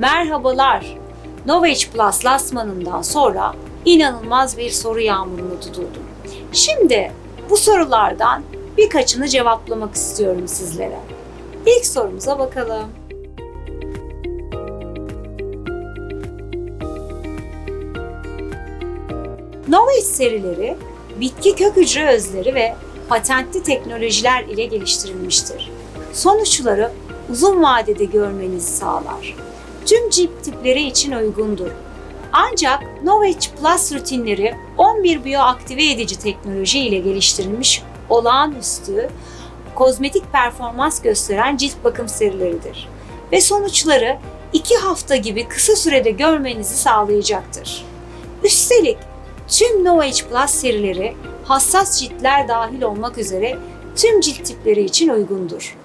Merhabalar. Novage Plus lansmanından sonra inanılmaz bir soru yağmuruna tutuldum. Şimdi bu sorulardan birkaçını cevaplamak istiyorum sizlere. İlk sorumuza bakalım. Novage serileri bitki kök hücre özleri ve patentli teknolojiler ile geliştirilmiştir. Sonuçları uzun vadede görmenizi sağlar. Tüm cilt tipleri için uygundur. Ancak Novage Plus rutinleri 11 biyoaktive edici teknoloji ile geliştirilmiş olağanüstü kozmetik performans gösteren cilt bakım serileridir. Ve sonuçları 2 hafta gibi kısa sürede görmenizi sağlayacaktır. Üstelik tüm Novage Plus serileri hassas ciltler dahil olmak üzere tüm cilt tipleri için uygundur.